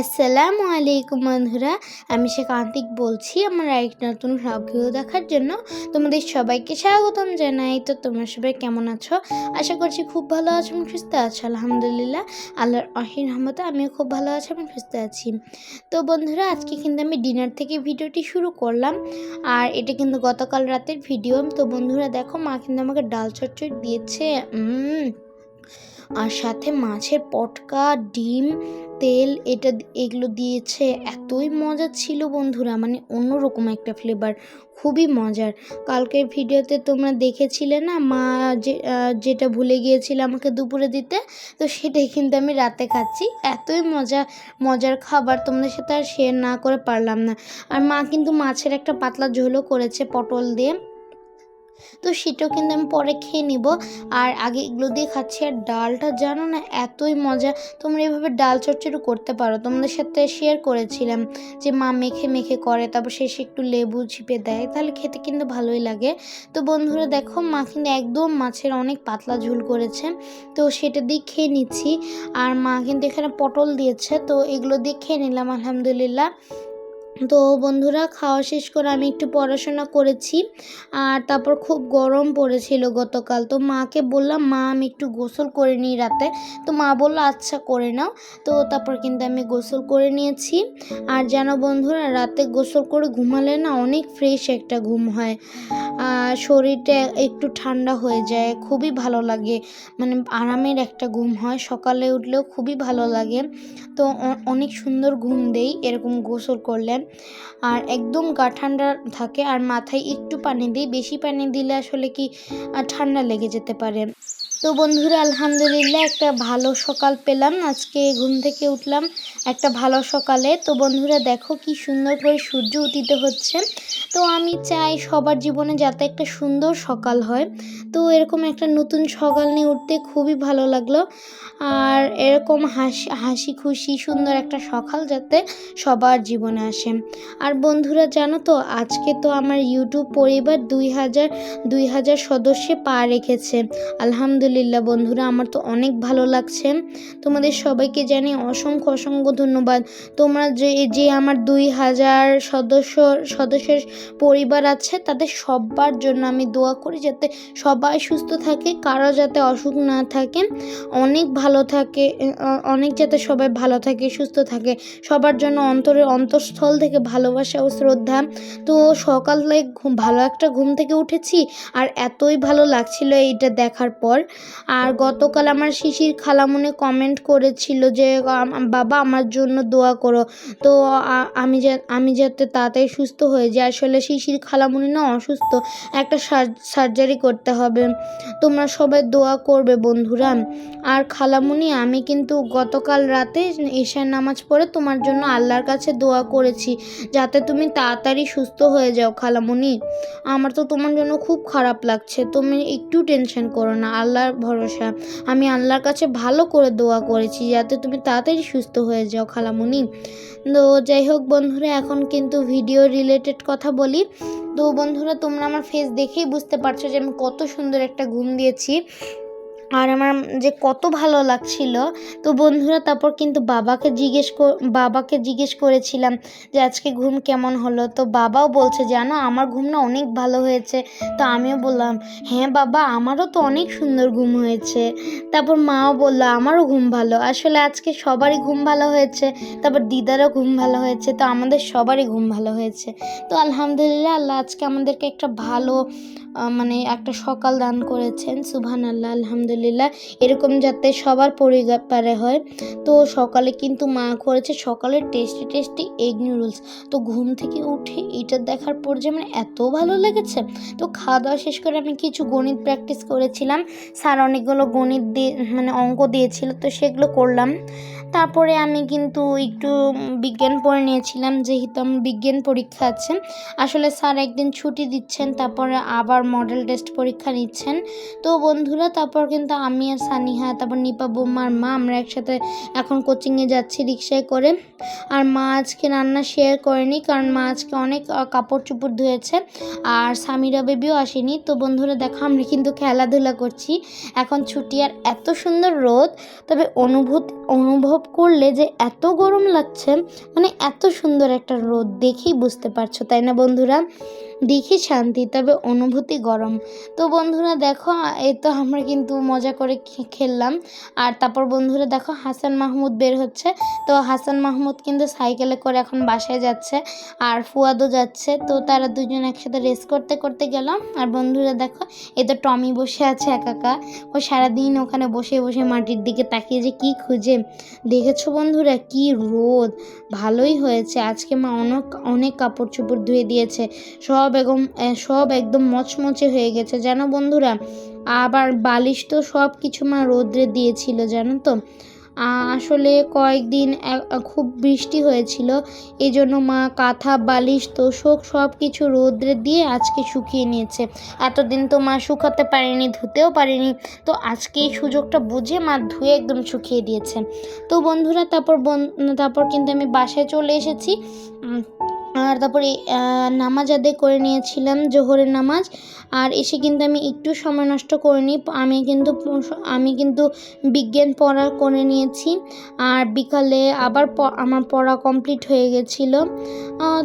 আসসালামু আলাইকুম বন্ধুরা, আমি শেখান্তিক বলছি, আমার আরেকটা নতুন ভিডিও দেখার জন্য তোমাদের সবাইকে স্বাগতম জানাই। তো তোমরা সবাই কেমন আছো? আশা করছি খুব ভালো আছো এবং সুস্থ আছো, আলহামদুলিল্লাহ। আল্লাহর অহিন রহমতে আমিও খুব ভালো আছি এবং সুস্থ আছি। তো বন্ধুরা, আজকে কিন্তু আমি ডিনার থেকে ভিডিওটি শুরু করলাম, আর এটা কিন্তু গতকাল রাতের ভিডিও। তো বন্ধুরা, দেখো, মা কিন্তু আমাকে ডাল চচ্চড়ি দিয়েছে আর সাথে মাছের পটকা, ডিম তেল এটা এগুলো দিয়েছে, এতই মজা ছিল বন্ধুরা মানে অন্যরকম একটা ফ্লেভার খুবই মজার। কালকের ভিডিওতে তোমরা দেখেছিলে না, মা যে যেটা ভুলে গিয়েছিল আমাকে দুপুরে দিতে, তো সেটাই কিন্তু আমি রাতে খাচ্ছি। এতই মজা, মজার খাবার তোমাদের সাথে আর শেয়ার না করে পারলাম না। আর মা কিন্তু মাছের একটা পাতলা ঝোলও করেছে পটল দিয়ে। তো সেটাও কিন্তু আমি পরে খেয়ে নিব। আর আগে এগুলো দিয়ে খাচ্ছি। আর ডালটা জানো না, এতই মজা। তোমরা এভাবে ডাল চচ্চড়ি করতে পারো। তোমাদের সাথে শেয়ার করেছিলাম যে মা মেখে মেখে করে, তারপর শেষে একটু লেবু চিপে দেয়। তাহলে খেতে কিন্তু ভালোই লাগে। তো বন্ধুরা দেখো, মা কিন্তু একদম মাছের অনেক পাতলা ঝুল করেছে। তো সেটা দিয়ে খেয়ে নিচ্ছি। আর মা কিন্তু এখানে পটল দিয়েছে। তো এগুলো দিয়ে খেয়ে নিলাম, আলহামদুলিল্লাহ। তো বন্ধুরা, খাওয়া শেষ করে আমি একটু পড়াশোনা করেছি আর তারপর খুব গরম পড়েছিল গতকাল। তো মাকে বললাম, মা, আমি একটু গোসল করে নিই রাতে। তো মা বলল আচ্ছা করে নাও। তো তারপর কিন্তু আমি গোসল করে নিয়েছি। আর যেন বন্ধুরা, রাতে গোসল করে ঘুমালে না অনেক ফ্রেশ একটা ঘুম হয়। আর শরীরটা একটু ঠান্ডা হয়ে যায়, খুবই ভালো লাগে। মানে আরামের একটা ঘুম হয়, সকালে উঠলেও খুবই ভালো লাগে। তো অনেক সুন্দর ঘুম দেই, এরকম গোসল করলে। আর একদম গা ঠান্ডা থাকে আর মাথায় একটু পানি দিই, বেশি পানি দিলে আসলে কি ঠান্ডা লেগে যেতে পারে। তো বন্ধুরা, আলহামদুলিল্লাহ একটা ভালো সকাল পেলাম। আজকে ঘুম থেকে উঠলাম একটা ভালো সকালে। তো বন্ধুরা, দেখো কি সুন্দর করে সূর্য উদিত হচ্ছে। তো আমি চাই সবার জীবনে যাতে একটা সুন্দর সকাল হয়। তো এরকম একটা নতুন সকাল নিয়ে উঠতে খুবই ভালো লাগল। আর এরকম হাসি হাসি খুশি সুন্দর একটা সকাল যাতে সবার জীবনে আসে। আর বন্ধুরা, জানো তো, আজকে তো আমার ইউটিউব পরিবার দুই হাজার দুই হাজার সদস্যে পা রেখেছে। আলহামদুলিল্লাহ বন্ধুরা, আমার তো অনেক ভালো লাগছে। তোমাদের সবাইকে জানি অসংখ্য অসংখ্য ধন্যবাদ। তোমরা যে যে আমার দুই হাজার সদস্য, সদস্যের পরিবার আছে, তাদের সবার জন্য আমি দোয়া করি যাতে সবাই সুস্থ থাকে, কারও যাতে অসুখ না থাকে, অনেক ভালো থাকে অনেক যাতে সবাই ভালো থাকে, সুস্থ থাকে। সবার জন্য অন্তরের অন্তঃস্থল থেকে ভালোবাসা ও শ্রদ্ধা। তো সকালে ভালো একটা ঘুম থেকে উঠেছি, আর এতই ভালো লাগছিল এইটা দেখার পর। আর গতকাল আমার শিশির খালামুনি কমেন্ট করেছিল যে বাবা আমার জন্য দোয়া করো। তো আমি আমি যাতে তাড়াতাড়ি সুস্থ হয়ে যাই, আসলে শিশির খালামুনি না অসুস্থ, একটা সার্জারি করতে হবে। তোমরা সবাই দোয়া করবে বন্ধুরা। আর খালামুনি, আমি কিন্তু গতকাল রাতে ঈশার নামাজ পড়ে তোমার জন্য আল্লাহর কাছে দোয়া করেছি, যাতে তুমি তাড়াতাড়ি সুস্থ হয়ে যাও খালামুনি। আমার তো তোমার জন্য খুব খারাপ লাগছে, তুমি একটু টেনশন করো না আল্লাহর ভরসা। আমি আল্লাহর কাছে ভালো করে দোয়া করেছি যাতে তুমি তাড়াতাড়ি সুস্থ হয়ে যাও, খালামুনি। তো যাই হোক বন্ধুরা, এখন কিন্তু ভিডিও রিলেটেড কথা বলি। তো বন্ধুরা, তোমরা আমার ফেস দেখেই বুঝতে পারছ যে আমি কত সুন্দর একটা ঘুম দিয়েছি। আর আমার যে কত ভালো লাগছিল, তো বন্ধুরা তারপর কিন্তু বাবাকে জিজ্ঞেস বাবাকে জিজ্ঞেস করেছিলাম যে আজকে ঘুম কেমন হলো? তো বাবাও বলছে, জানো, আমার ঘুম না অনেক ভালো হয়েছে। তো আমিও বললাম হ্যাঁ বাবা, আমারও তো অনেক সুন্দর ঘুম হয়েছে। তারপর মাও বলল, আমারও ঘুম ভালো। আসলে আজকে সবারই ঘুম ভালো হয়েছে, তারপর দিদারও ঘুম ভালো হয়েছে, তো আমাদের সবারই ঘুম ভালো হয়েছে। তো আলহামদুলিল্লাহ, আল্লাহ আজকে আমাদেরকে একটা ভালো মানে একটা সকাল দান করেছেন সুবহান আল্লাহ আলহামদুলিল্লাহ। এরকম যাতে সবার পরিবারে হয়। তো সকালে কিন্তু মা করেছে সকালে টেস্টি টেস্টি এগ নুডলস তো ঘুম থেকে উঠে এটা দেখার পর যে মানে এত ভালো লেগেছে। তো খাওয়া দাওয়া শেষ করে আমি কিছু গণিত প্র্যাকটিস করেছিলাম। স্যার অনেকগুলো গণিত দিয়ে মানে অঙ্ক দিয়েছিল, তো সেগুলো করলাম। তারপরে আমি কিন্তু একটু বিজ্ঞান পড়ে নিয়েছিলাম, যেহেতু আমার বিজ্ঞান পরীক্ষা আছে। আসলে স্যার একদিন ছুটি দিচ্ছেন, তারপরে আবার মডেল টেস্ট পরীক্ষা নিচ্ছেন। তো বন্ধুরা, তারপর কিন্তু আমি আর সানিহা, তারপর নিপা বোম্মার মা, আমরা একসাথে এখন কোচিংয়ে যাচ্ছি রিক্সায় করে। আর মা আজকে রান্না শেয়ার করেনি, কারণ মা আজকে অনেক কাপড় চোপড় ধুয়েছে, আর সামিরা বেবিও আসেনি। তো বন্ধুরা, দেখো, আমরা কিন্তু খেলাধুলা করছি। এখন ছুটি আর এত সুন্দর রোদ, তবে অনুভূতি অনুভব করলে যে এত গরম লাগছে মানে এত সুন্দর একটা রোদ দেখেই বুঝতে পারছ, তাই না বন্ধুরা? দেখি শান্তি, তবে অনুভূতি গরম। তো বন্ধুরা দেখো, এই তো আমরা কিন্তু মজা করে খেললাম। আর তারপর বন্ধুরা দেখো, হাসান মাহমুদ বের হচ্ছে। তো হাসান মাহমুদ কিন্তু সাইকেলে করে এখন বাসায় যাচ্ছে আর ফুয়াদও যাচ্ছে। তো তারা দুজন একসাথে রেস করতে করতে গেলাম। আর বন্ধুরা দেখো, এই তো টমি বসে আছে একা একা। ও সারাদিন ওখানে বসে বসে মাটির দিকে তাকিয়ে যে কি খুঁজে দেখেছ বন্ধুরা কি রোদ? ভালোই হয়েছে। আজকে মা অনেক অনেক কাপড় চোপড় ধুয়ে দিয়েছে। সব একদম সব একদম মচমচে হয়ে গেছে। জানো বন্ধুরা, আবার বালিশ তো সব কিছু মা রোদ্রে দিয়েছিল, জানো তো? আসলে কয়েকদিন খুব বৃষ্টি হয়েছিল। এই জন্য মা কাঁথা, বালিশ, তোষক সব কিছু রোদ্রে দিয়ে আজকে শুকিয়ে নিয়েছে। এতদিন তো মা শুকাতে পারেনি, ধুতেও পারেনি। তো আজকে এই সুযোগটা বুঝে মা ধুয়ে একদম শুকিয়ে দিয়েছে। তো বন্ধুরা, তারপর তারপর কিন্তু আমি বাসায় চলে এসেছি। আর তারপরে নামাজ আদায় করে নিয়েছিলাম, জোহরের নামাজ। আর এসে কিন্তু আমি একটু সময় নষ্ট করিনি, আমি কিন্তু আমি কিন্তু বিজ্ঞান পড়া করে নিয়েছি। আর বিকালে আবার আমার পড়া কমপ্লিট হয়ে গেছিল।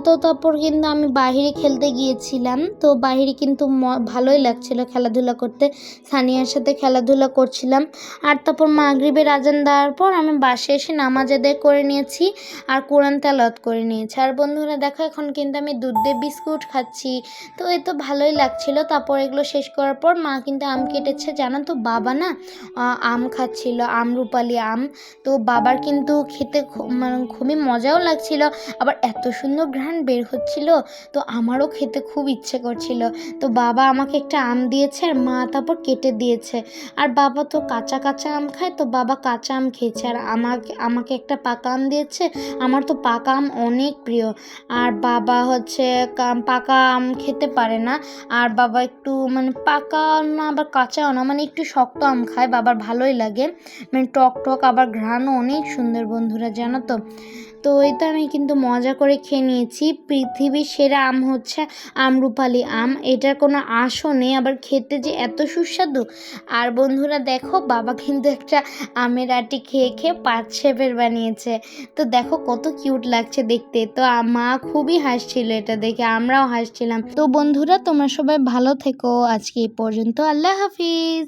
তো তারপর কিন্তু আমি বাইরে খেলতে গিয়েছিলাম। তো বাইরে কিন্তু ভালোই লাগছিল খেলাধুলা করতে। সানিয়ার সাথে খেলাধুলা করছিলাম। আর তারপর মাগরিবের আজান দেওয়ার পর আমি বাসে এসে নামাজ আদায় করে নিয়েছি। আর কোরআন তেলাওয়াত করে নিয়েছি। আর বন্ধুরা, দেখো এখন কিন্তু আমি দুধ দিয়ে বিস্কুট খাচ্ছি। তো এ তো ভালোই লাগছিল। তারপর এগুলো শেষ করার পর মা কিন্তু আম কেটেছে, জানো তো? বাবা না আম খাচ্ছিল আমরুপালি আম। তো বাবার কিন্তু খেতে মানে খুবই মজাও লাগছিল। আবার এত সুন্দর ঘ্রাণ বের হচ্ছিল, তো আমারও খেতে খুব ইচ্ছে করছিল। তো বাবা আমাকে একটা আম দিয়েছে, আর মা তারপর কেটে দিয়েছে। আর বাবা তো কাঁচা কাঁচা আম খায়, তো বাবা কাঁচা আম খেয়েছে। আর আমাকে আমাকে একটা পাকা আম দিয়েছে। আমার তো পাকা আম অনেক প্রিয়। আর বাবা হচ্ছে পাকা আম খেতে পারে না। আর বাবা একটু মানে পাকা না, আবার কাঁচাও না মানে একটু শক্ত আম খায়, বাবার ভালোই লাগে। মানে টক টক, আবার ঘ্রাণও অনেক সুন্দর বন্ধুরা, জানো তো? তো এই তো আমি কিন্তু মজা করে খেয়ে নিয়েছি। পৃথিবীর সেরা আম হচ্ছে আমরুপালি আম। এটার কোনো আশও নেই, আবার খেতে যে এত সুস্বাদু। আর বন্ধুরা দেখো, বাবা কিন্তু একটা আমের আটি খেয়ে খেয়ে পাঁচ শেপের বানিয়েছে। তো দেখো কত কিউট লাগছে দেখতে। তো মা খুবই হাসছিল এটা দেখে, আমরাও হাসছিলাম। তো বন্ধুরা, তোমরা সবাই ভালো থেকো। আজকে এই পর্যন্ত আল্লাহ হাফিজ।